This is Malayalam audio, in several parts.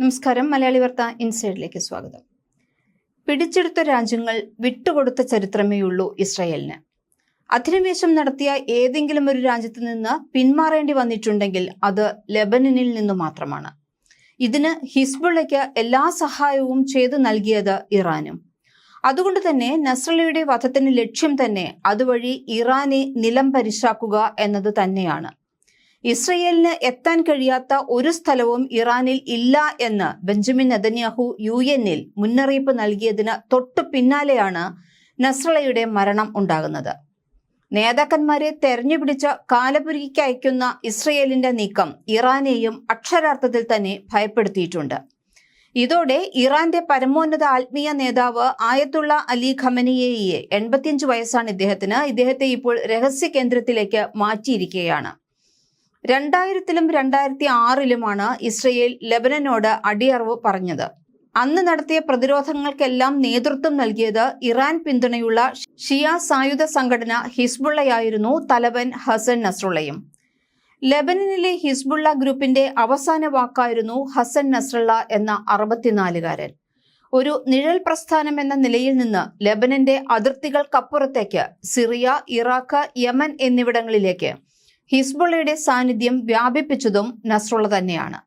നമസ്കാരം. മലയാളി വാർത്ത ഇൻസൈഡിലേക്ക് സ്വാഗതം. പിടിച്ചെടുത്ത രാജ്യങ്ങൾ വിട്ടുകൊടുത്ത ചരിത്രമേയുള്ളൂ ഇസ്രായേലിന്. അധിനിവേശം നടത്തിയ ഏതെങ്കിലും ഒരു രാജ്യത്ത് നിന്ന് പിന്മാറേണ്ടി വന്നിട്ടുണ്ടെങ്കിൽ അത് ലെബനനിൽ നിന്നു മാത്രമാണ്. ഇതിന് ഹിസ്ബുള്ളയ്ക്ക് എല്ലാ സഹായവും ചെയ്തു നൽകിയത് ഇറാനും. അതുകൊണ്ട് തന്നെ നസ്രലയുടെ വധത്തിന് ലക്ഷ്യം തന്നെ അതുവഴി ഇറാനെ നിലം പരിശാക്കുക എന്നത് തന്നെയാണ്. ഇസ്രയേലിന് എത്താൻ കഴിയാത്ത ഒരു സ്ഥലവും ഇറാനിൽ ഇല്ല എന്ന് ബെഞ്ചമിൻ നെതന്യാഹു യു എന്നിൽ മുന്നറിയിപ്പ് നൽകിയതിന് തൊട്ടു പിന്നാലെയാണ് നസ്രളയുടെ മരണം ഉണ്ടാകുന്നത്. നേതാക്കന്മാരെ തെരഞ്ഞുപിടിച്ച കാലപുരിക്ക് അയക്കുന്ന ഇസ്രയേലിന്റെ നീക്കം ഇറാനെയും അക്ഷരാർത്ഥത്തിൽ തന്നെ ഭയപ്പെടുത്തിയിട്ടുണ്ട്. ഇതോടെ ഇറാന്റെ പരമോന്നത ആത്മീയ നേതാവ് ആയത്തുള്ള അലി ഖമനിയെയെ എൺപത്തിയഞ്ച് വയസ്സാണ് ഇദ്ദേഹത്തിന്. ഇദ്ദേഹത്തെ ഇപ്പോൾ രഹസ്യ കേന്ദ്രത്തിലേക്ക് മാറ്റിയിരിക്കുകയാണ്. രണ്ടായിരത്തിലും രണ്ടായിരത്തി ആറിലുമാണ് ഇസ്രയേൽ ലെബനനോട് അടിയറവ് പറഞ്ഞത്. അന്ന് നടത്തിയ പ്രതിരോധങ്ങൾക്കെല്ലാം നേതൃത്വം നൽകിയത് ഇറാൻ പിന്തുണയുള്ള ഷിയ സായുധ സംഘടന ഹിസ്ബുള്ളയായിരുന്നു തലവൻ ഹസൻ നസ്രുള്ളയും. ലെബനനിലെ ഹിസ്ബുള്ള ഗ്രൂപ്പിന്റെ അവസാന വാക്കായിരുന്നു ഹസൻ നസ്രള്ള എന്ന അറുപത്തിനാലുകാരൻ. ഒരു നിഴൽ പ്രസ്ഥാനം എന്ന നിലയിൽ നിന്ന് ലെബനന്റെ അതിർത്തികൾക്കപ്പുറത്തേക്ക് സിറിയ ഇറാഖ് യമൻ എന്നിവിടങ്ങളിലേക്ക് ഹിസ്ബുള്ളയുടെ സാന്നിധ്യം വ്യാപിപ്പിച്ചതും നസ്രുള്ള തന്നെയാണ്.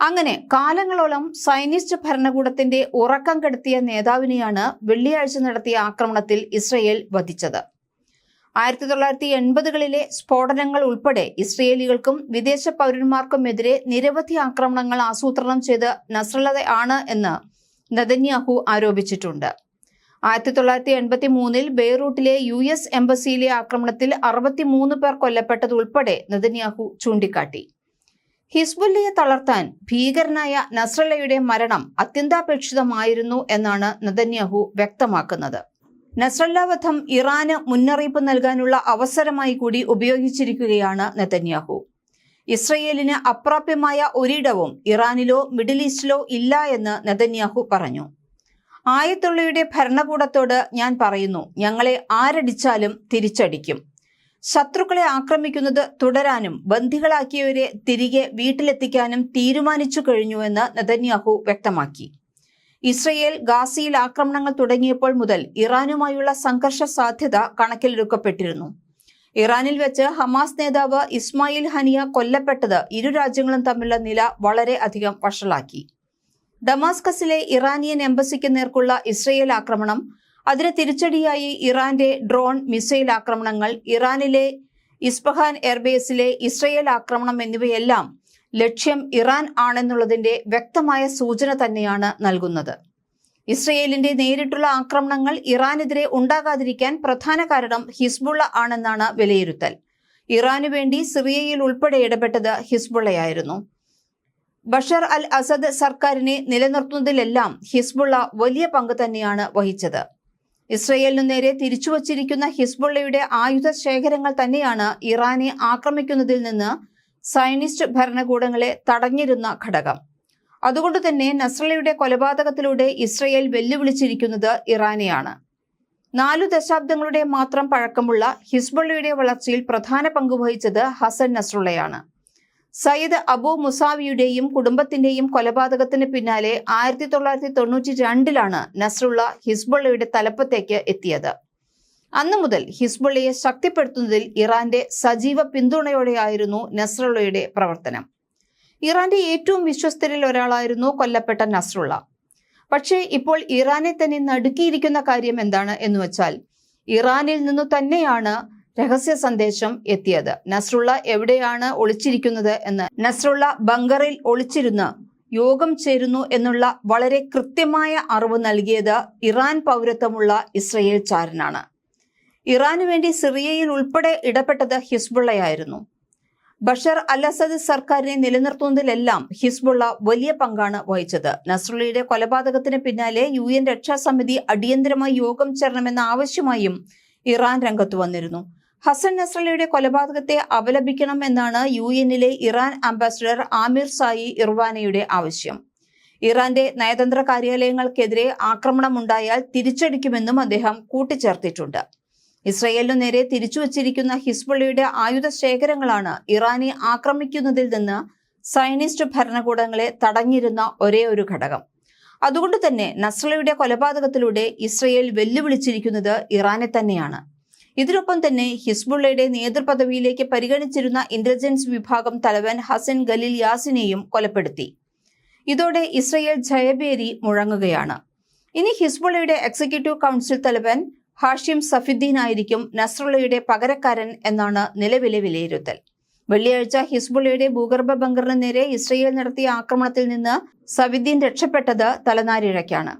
അങ്ങനെ കാലങ്ങളോളം സൈനിസ്റ്റ് ഭരണകൂടത്തിന്റെ ഉറക്കം കെടുത്തിയ നേതാവിനെയാണ് വെള്ളിയാഴ്ച നടത്തിയ ആക്രമണത്തിൽ ഇസ്രയേൽ വധിച്ചത്. ആയിരത്തി തൊള്ളായിരത്തി എൺപതുകളിലെ സ്ഫോടനങ്ങൾ ഉൾപ്പെടെ ഇസ്രയേലികൾക്കും വിദേശ പൗരന്മാർക്കുമെതിരെ നിരവധി ആക്രമണങ്ങൾ ആസൂത്രണം ചെയ്ത് നസ്രളത ആണ് എന്ന് നദന്യാഹു ആരോപിച്ചിട്ടുണ്ട്. ആയിരത്തി തൊള്ളായിരത്തി എൺപത്തി മൂന്നിൽ ബെയ്റൂട്ടിലെ യു എസ് എംബസിയിലെ ആക്രമണത്തിൽ അറുപത്തിമൂന്ന് പേർ കൊല്ലപ്പെട്ടത് ഉൾപ്പെടെ നദന്യാഹു ചൂണ്ടിക്കാട്ടി. ഹിസ്ബുല്ലയെ തളർത്താൻ ഭീകരനായ നസ്രലയുടെ മരണം അത്യന്താപേക്ഷിതമായിരുന്നു എന്നാണ് നദന്യാഹു വ്യക്തമാക്കുന്നത്. നസ്രല്ല വധം ഇറാന് മുന്നറിയിപ്പ് നൽകാനുള്ള അവസരമായി കൂടി ഉപയോഗിച്ചിരിക്കുകയാണ് നെതന്യാഹു. ഇസ്രയേലിന് അപ്രാപ്യമായ ഒരിടവും ഇറാനിലോ മിഡിൽ ഈസ്റ്റിലോ ഇല്ല എന്ന് നെതന്യാഹു പറഞ്ഞു. ആയത്തുള്ളയുടെ ഭരണകൂടത്തോട് ഞാൻ പറയുന്നു ഞങ്ങളെ ആരടിച്ചാലും തിരിച്ചടിക്കും. ശത്രുക്കളെ ആക്രമിക്കുന്നത് തുടരാനും ബന്ധികളാക്കിയവരെ തിരികെ വീട്ടിലെത്തിക്കാനും തീരുമാനിച്ചു കഴിഞ്ഞുവെന്ന് നെതന്യാഹു വ്യക്തമാക്കി. ഇസ്രയേൽ ഗാസിയിൽ ആക്രമണങ്ങൾ തുടങ്ങിയപ്പോൾ മുതൽ ഇറാനുമായുള്ള സംഘർഷ സാധ്യത കണക്കിലെടുക്കപ്പെട്ടിരുന്നു. ഇറാനിൽ വെച്ച് ഹമാസ് നേതാവ് ഇസ്മായിൽ ഹനിയ കൊല്ലപ്പെട്ടത് ഇരു രാജ്യങ്ങളും തമ്മിലുള്ള നില വളരെ അധികം വഷളാക്കി. ഡമാസ്കസിലെ ഇറാനിയൻ എംബസിക്ക് നേർക്കുള്ള ഇസ്രയേൽ ആക്രമണം. അതിന് തിരിച്ചടിയായി ഇറാന്റെ ഡ്രോൺ മിസൈൽ ആക്രമണങ്ങൾ ഇറാനിലെ ഇസ്ബഹാൻ എയർബേസിലെ ഇസ്രയേൽ ആക്രമണം എന്നിവയെല്ലാം ലക്ഷ്യം ഇറാൻ ആണെന്നുള്ളതിന്റെ വ്യക്തമായ സൂചന തന്നെയാണ് നൽകുന്നത്. ഇസ്രയേലിന്റെ നേരിട്ടുള്ള ആക്രമണങ്ങൾ ഇറാനെതിരെ ഉണ്ടാകാതിരിക്കാൻ പ്രധാന കാരണം ഹിസ്ബുള്ള ആണെന്നാണ് വിലയിരുത്തൽ. ഇറാനു വേണ്ടി സിറിയയിൽ ഉൾപ്പെടെ ഇടപെട്ടത് ഹിസ്ബുള്ളയായിരുന്നു. ബഷർ അൽ അസദ് സർക്കാരിനെ നിലനിർത്തുന്നതിലെല്ലാം ഹിസ്ബുള്ള വലിയ പങ്ക് തന്നെയാണ് വഹിച്ചത്. ഇസ്രയേലിനു നേരെ തിരിച്ചുവച്ചിരിക്കുന്ന ഹിസ്ബുള്ളയുടെ ആയുധ ശേഖരങ്ങൾ തന്നെയാണ് ഇറാനെ ആക്രമിക്കുന്നതിൽ നിന്ന് സൈനിസ്റ്റ് ഭരണകൂടങ്ങളെ തടഞ്ഞിരുന്ന ഘടകം. അതുകൊണ്ട് തന്നെ നസ്രലയുടെ കൊലപാതകത്തിലൂടെ ഇസ്രയേൽ വെല്ലുവിളിച്ചിരിക്കുന്നത് ഇറാനെയാണ്. നാലു ദശാബ്ദങ്ങളുടെ മാത്രം പഴക്കമുള്ള ഹിസ്ബുള്ളയുടെ വളർച്ചയിൽ പ്രധാന പങ്കുവഹിച്ചത് ഹസൻ നസ്രുള്ളയാണ്. സയ്യിദ് അബു മുസാവിയുടെയും കുടുംബത്തിന്റെയും കൊലപാതകത്തിന് പിന്നാലെ ആയിരത്തി തൊള്ളായിരത്തി തൊണ്ണൂറ്റി രണ്ടിലാണ് നസ്രുള്ള ഹിസ്ബുള്ളയുടെ തലപ്പത്തേക്ക് എത്തിയത്. അന്നു മുതൽ ഹിസ്ബുള്ളയെ ശക്തിപ്പെടുത്തുന്നതിൽ ഇറാന്റെ സജീവ പിന്തുണയോടെയായിരുന്നു നസ്രുള്ളയുടെ പ്രവർത്തനം. ഇറാന്റെ ഏറ്റവും വിശ്വസ്തരിൽ ഒരാളായിരുന്നു കൊല്ലപ്പെട്ട നസ്രുള്ള. പക്ഷേ ഇപ്പോൾ ഇറാനെ തന്നെ നടുക്കിയിരിക്കുന്ന കാര്യം എന്താണ് എന്ന് വെച്ചാൽ ഇറാനിൽ നിന്നു തന്നെയാണ് രഹസ്യ സന്ദേശം എത്തിയത്. നസ്രുള്ള എവിടെയാണ് ഒളിച്ചിരിക്കുന്നത് എന്ന്. നസ്രുള്ള ബങ്കറിൽ ഒളിച്ചിരുന്ന് യോഗം ചേരുന്നു എന്നുള്ള വളരെ കൃത്യമായ അറിവ് നൽകിയത് ഇറാൻ പൗരത്വമുള്ള ഇസ്രയേൽ ചാരനാണ്. ഇറാനു വേണ്ടി സിറിയയിൽ ഉൾപ്പെടെ ഇടപെട്ടത് ഹിസ്ബുള്ളയായിരുന്നു. ബഷർ അൽ അസദ് സർക്കാരിനെ നിലനിർത്തുന്നതിലെല്ലാം ഹിസ്ബുള്ള വലിയ പങ്കാണ് വഹിച്ചത്. നസ്രുള്ളയുടെ കൊലപാതകത്തിന് പിന്നാലെ യു എൻ രക്ഷാസമിതി അടിയന്തരമായി യോഗം ചേരണമെന്ന ആവശ്യമായും ഇറാൻ രംഗത്ത് വന്നിരുന്നു. ഹസൻ നസ്രലയുടെ കൊലപാതകത്തെ അപലപിക്കണം എന്നാണ് യു എന്നിലെ ഇറാൻ അംബാസിഡർ ആമിർ സായി ഇർവാനയുടെ ആവശ്യം. ഇറാന്റെ നയതന്ത്ര കാര്യാലയങ്ങൾക്കെതിരെ ആക്രമണം ഉണ്ടായാൽ തിരിച്ചടിക്കുമെന്നും അദ്ദേഹം കൂട്ടിച്ചേർത്തിട്ടുണ്ട്. ഇസ്രയേലിനു നേരെ തിരിച്ചുവച്ചിരിക്കുന്ന ഹിസ്ബുള്ളയുടെ ആയുധ ശേഖരങ്ങളാണ് ഇറാനെ ആക്രമിക്കുന്നതിൽ നിന്ന് സൈനിസ്റ്റ് ഭരണകൂടങ്ങളെ തടഞ്ഞിരുന്ന ഒരേ ഒരു ഘടകം. അതുകൊണ്ട് തന്നെ നസ്രയുടെ കൊലപാതകത്തിലൂടെ ഇസ്രയേൽ വെല്ലുവിളിച്ചിരിക്കുന്നത് ഇറാനെ തന്നെയാണ്. ഇതിനൊപ്പം തന്നെ ഹിസ്ബുള്ളയുടെ നേതൃപദവിയിലേക്ക് പരിഗണിച്ചിരുന്ന ഇന്റലിജൻസ് വിഭാഗം തലവൻ ഹസൻ ഖലീൽ യാസിനെയും കൊലപ്പെടുത്തി. ഇതോടെ ഇസ്രയേൽ ജയബേരി മുഴങ്ങുകയാണ്. ഇനി ഹിസ്ബുള്ളയുടെ എക്സിക്യൂട്ടീവ് കൗൺസിൽ തലവൻ ഹാഷിം സഫിദ്ദീൻ ആയിരിക്കും നസ്രുള്ളയുടെ പകരക്കാരൻ എന്നാണ് നിലവിലെ വിലയിരുത്തൽ. വെള്ളിയാഴ്ച ഹിസ്ബുള്ളയുടെ ഭൂഗർഭ ബങ്കറിന് നേരെ ഇസ്രയേൽ നടത്തിയ ആക്രമണത്തിൽ നിന്ന് സഫിദ്ദീൻ രക്ഷപ്പെട്ടത് തലനാരിഴയ്ക്കാണ്.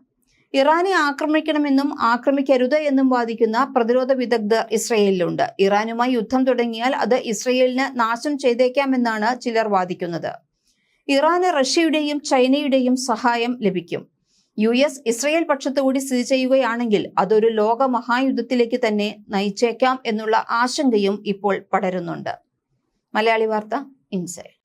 ഇറാനെ ആക്രമിക്കണമെന്നും ആക്രമിക്കരുത് എന്നും വാദിക്കുന്ന പ്രതിരോധ വിദഗ്ധർ ഇസ്രയേലിലുണ്ട്. ഇറാനുമായി യുദ്ധം തുടങ്ങിയാൽ അത് ഇസ്രയേലിന് നാശം ചെയ്തേക്കാമെന്നാണ് ചിലർ വാദിക്കുന്നത്. ഇറാന് റഷ്യയുടെയും ചൈനയുടെയും സഹായം ലഭിക്കും. യു എസ് ഇസ്രയേൽ പക്ഷത്തുകൂടി സ്ഥിതി ചെയ്യുകയാണെങ്കിൽ അതൊരു ലോക മഹായുദ്ധത്തിലേക്ക് തന്നെ നയിച്ചേക്കാം എന്നുള്ള ആശങ്കയും ഇപ്പോൾ പടരുന്നുണ്ട്. മലയാളി വാർത്ത ഇൻസൈഡ്